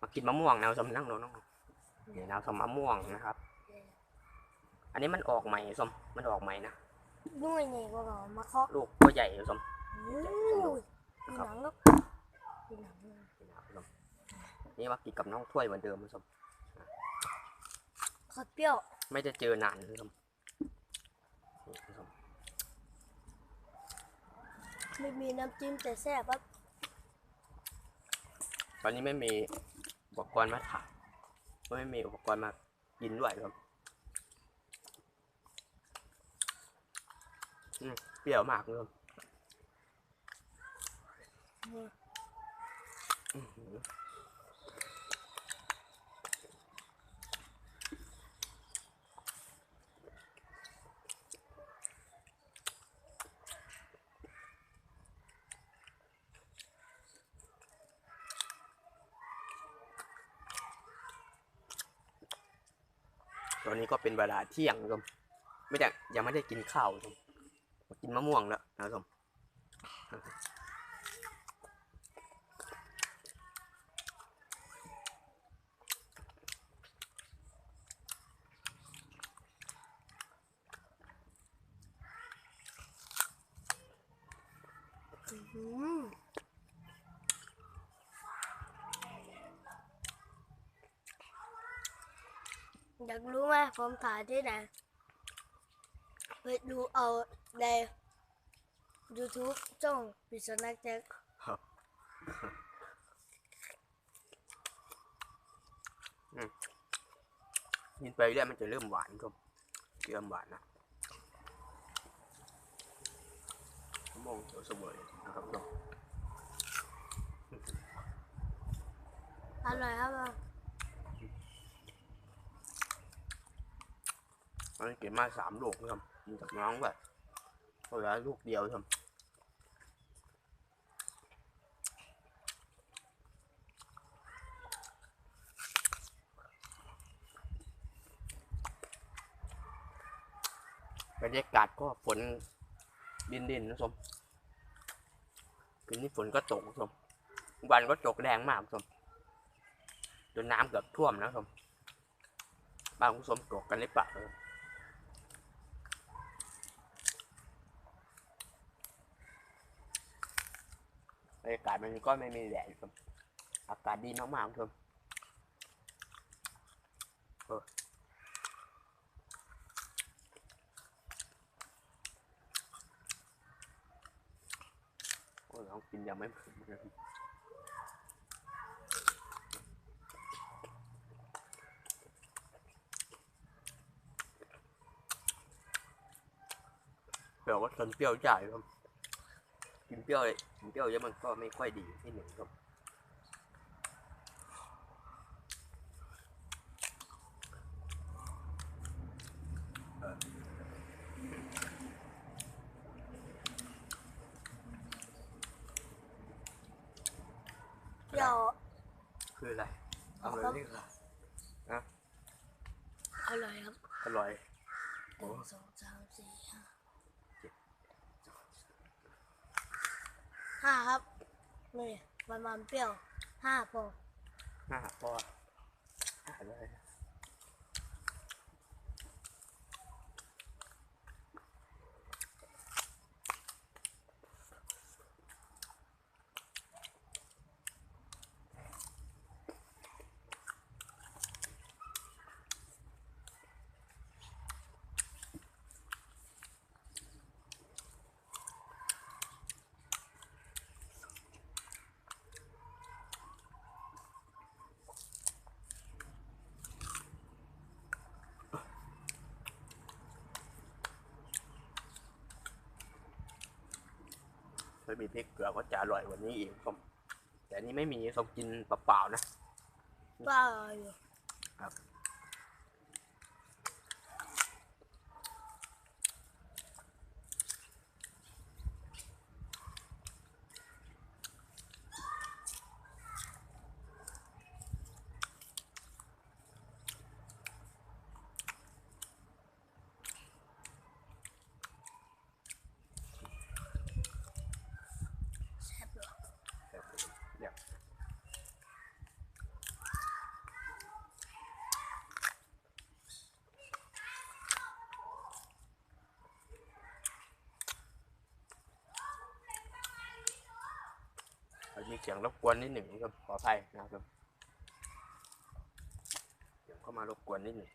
มากินมะม่วงแนวสมนั่งลงนั่งลงนี่แนวสมมะม่วงนะครับ อันนี้มันออกใหม่สมมันออกใหม่นะด้วยไงก็บอกมาเคาะลูกตัวใหญ่สมอู้ยมีหนังแล้วมีหนังด้วยนี่นะครับสมนี่มากินกับน้องถ้วยเหมือนเดิมสมขอเปรี้ยว ไม่ได้เจอนานสมนี่สมไม่มีน้ำจิ้มแต่แซ่บครับตอนนี้ไม่มี อุปกรณ์มาถ่ายไม่มีอุปกรณ์มากินด้วยครับอืมเปรี้ยวมากเลย อนนี้ก็เป็นเวลาเที่ยงครับไม่ได้ยังไม่ได้กินข้าวครับกินมะม่วงแล้วนะครับ อื้อหือ อยากรู้ไหมผมถ่ายที่ไหนไปดูเอาใน YouTube ช่องปริศนาแจ็คครับอืมกินไปเรื่อยมันจะเริ่มหวานครับเริ่มหวานนะมะม่วงเขียวเสวยนะครับครับอร่อยครับ ต อนนี้เก็บมาสามลูกนะครับกินกับน้องแบบเพราะว่าลูกเดียวครับบรรยากาศก็ฝนดินดินๆนะสมคืนนี้ฝนก็ตกสมวันก็ตกแรงมากสมจนน้ำเกือบท่วมนะสมบ้านคุณสมตกกันในป่าเลย บรรยากาศมันก็ไม่มีแดดครับอากาศดีมากๆครับโอ้ยลองกินยังไม่หมดเลยเปรี้ยวก็ทนเปรี้ยวจ่ายครับ กินเปรี้ยวเลยกินเปรี้ยวเยอะมันก็ไม่ค่อยดีที่หนึ่งครับเดี๋ยวคืออะไรเอาเลยนี่ค่ะอร่อยครับอร่อยหนึ่งสองสามสี่ห้า ห้าครับนี่มันมันเปรี้ยวห้าพอ ห้าพอห้าเลย ถ้ามีพริกเกลือก็จะอร่อยกว่านี้อีกครับแต่อันนี้ไม่มีส้มกินเปล่าๆนะบ้าอยู่ครับ มีเสียงรบกวนนิดหนึ่งครับขออภัยนะครับเสียงเข้ามารบกวนนิดหนึ่ง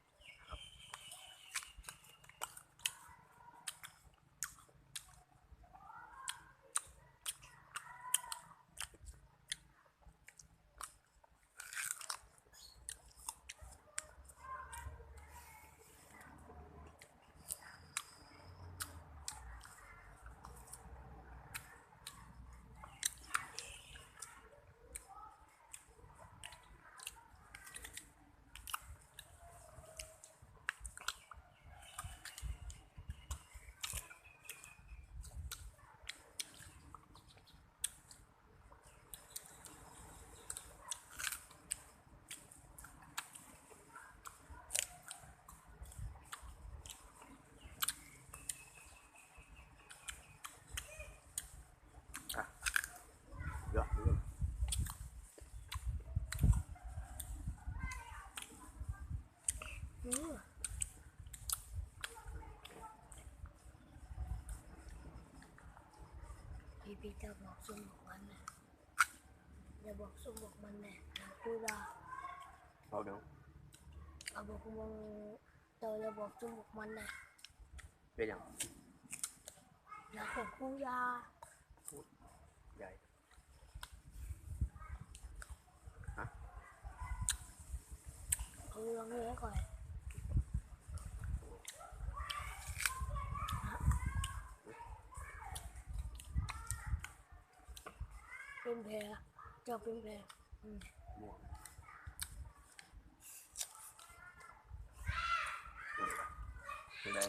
พี่พี่จะบอกส้มบอกมันนะอย่าบอกส้มบอกมันนะอย่าพูดว่าเอาเดี๋ยวเอาบอกมึงเตออย่าบอกส้มบอกมันนะเป็นอย่างอย่าบอกกูยาใหญ่เอาเรื่องนี้ก่อน เป็นแผลเจะเป็นแผลอืมม่วงเป็นไร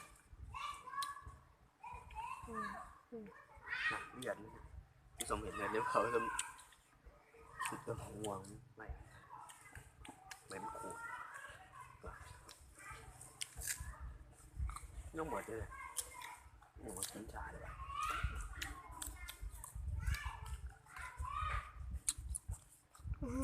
อืมอืมหนักเลื ลู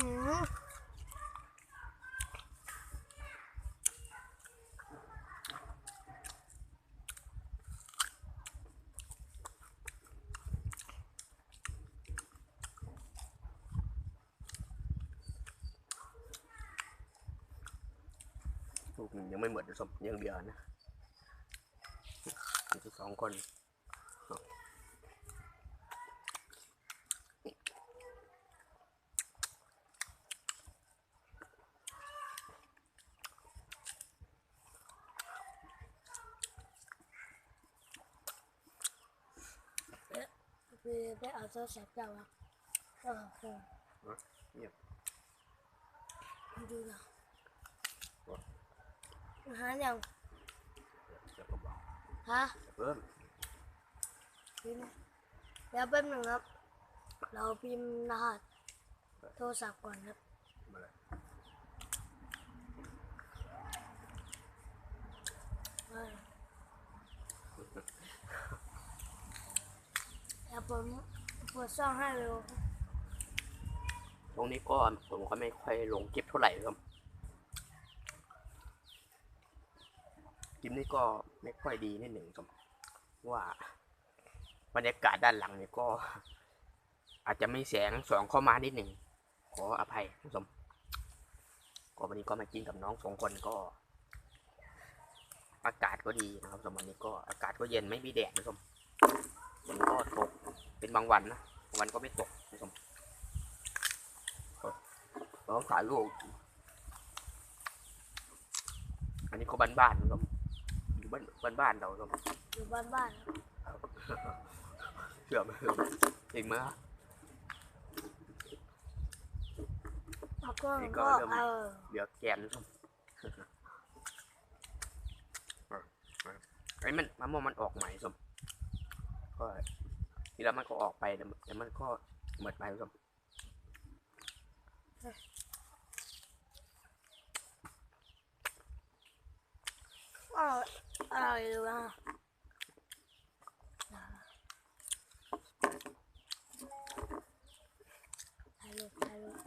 กหนึ่งยังไม่หมดเลยสมยังเดียวนะมีที่สองคน ไปไปเอาโทรศัพท์เจ้าอะเออเออเงียบดูนะหาอย่างเดี๋ยวก็บอกฮะเพิ่มพิมพ์เดี๋ยวแป๊บหนึ่งครับ เราพิมพ์รหัสโทรศัพท์ก่อนครับ มาเลย เออเดี๋ยว ผมเปิดช่องให้เร็วตรงนี้ก็ผมก็ไม่ค่อยลงคลิปเท่าไหร่ครับคลิปนี้ก็ไม่ค่อยดีนิดหนึ่งครับว่าบรรยากาศด้านหลังเนี่ยก็ อาจจะไม่แสงสองเข้ามานิดหนึ่งขออภัยคุณผู้ชมก็วันนี้ก็มากินกับน้องสองคนก็ อากาศก็ดีนะครับสมวันนี้ก็อากาศก็เย็นไม่มีแดดนะคุณผู้ชมฝนก็ตก เป็นบางวันนะบางวันก็ไม่ตกคุณผู้ชมเราถ่ายรูปอันนี้ก็บ้านบ้านๆนะครับอยู่บ้านบ้านบ้านๆเราครับอยู่บ้านบ้านๆครับเชื่อไหมจริงไหมแล้วก็นี่ก็ก็เริ่มเออเดี๋ยวแกนนะครับไอ้มันมะม่วงมันออกใหม่สมก็ที แล้วมันก็ออกไปแต่แต่มันก็หมดไปสมอร่อยอร่อยเลยนะถ่ายรูปถ่ายรูป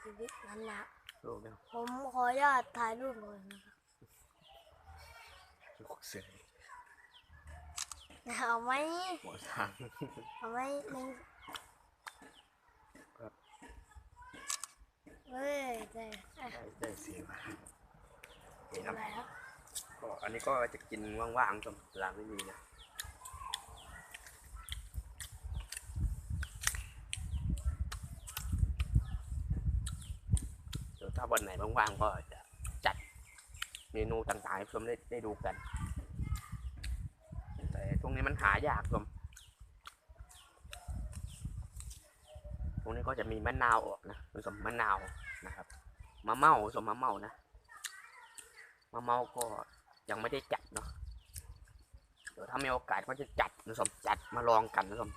ชีวิตนั้นนะรูปเนี่ยผมขออนุญาตถ่ายรูปก่อนนะครับลูก เสือเอาไหมหัวทางเอาไหมหนึ่งครับเฮ้ยแต่อะได้ได้เสียมาเห็นอะนะไรครับก็อันนี้ก็จะกินว่างๆจนเวลาไม่มีนะเดี๋ยวถ้าวันไหนว่างๆก็จะจัด เมนูต่างๆให้ผู้ชมได้ได้ดูกัน แต่ช่วงนี้มันหายากชมตรงนี้ก็จะมีมะนาวออกนะผสมมะนาวนะครับมะเม่าผสมมะเม่านะมะเม่าก็ยังไม่ได้จัดเนาะเดี๋ยวถ้ามีโอกาสก็จะจัดนะสมจัดมาลองกันนะสม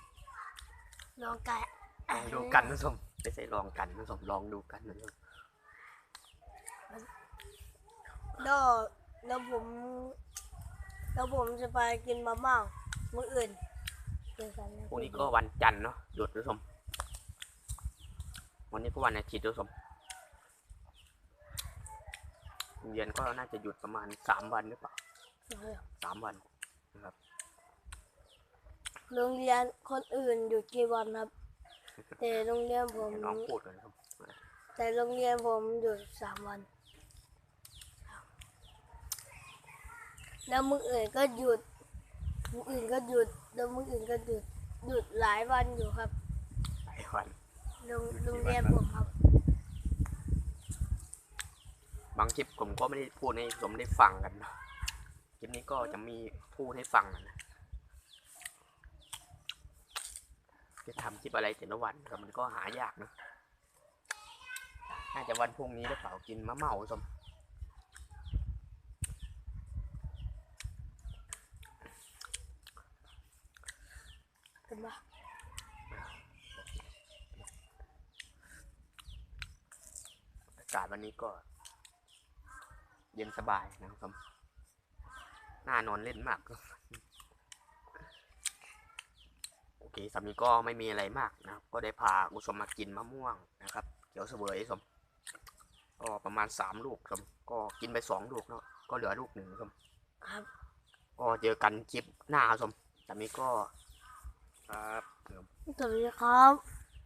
ลองไก่ลองดูกันนะสมไม่ใช่ลองกันนะสมลองดูกันนะสม แล้วแล้วผม แล้วผมจะไปกินมะม่ามื้ออื่นเจอกันนะพรุ่งนี้ก็วันจันทร์เนาะหยุดนะสมวันนี้ก็วันอาทิตย์นะสมโรงเรียนก็น่าจะหยุดประมาณสามวันหรือเปล่าเออสามวันนะครับโรงเรียนคนอื่นอยู่กี่วันครับ แต่โรงเรียนผมให้น้องพูดกันนะครับ แต่โรงเรียนผมอยู่สามวัน แล้วมืออื่นก็หยุดมืออื่นก็หยุด แล้วมืออื่นก็หยุด หยุดหลายวันอยู่ครับหลายวันโรงโรงเรียนผมครับ บางคลิปผมก็ไม่ได้พูดให้ผมได้ฟังกันเนาะคลิปนี้ก็จะมีพูดให้ฟังนะจะทำคลิปอะไรแต่ละวันครับมันก็หายากเนอะน่าจะวันพรุ่งนี้หรือเปล่ากินมะเมาสม เป็นปะอากาศวันนี้ก็ เย็นสบายนะครับน่านอนเล่นมาก โอเคสามีก็ไม่มีอะไรมากนะครับก็ได้พาคุณผู้ชมมากินมะม่วงนะครับเขียวเสวยสมก็ประมาณสามลูกสมก็กินไปสองลูกเนาะก็เหลือลูกหนึ่งสมครับ ก็เจอกันคลิปหน้าครับผมสามีก็ ครับ สวัสดีครับ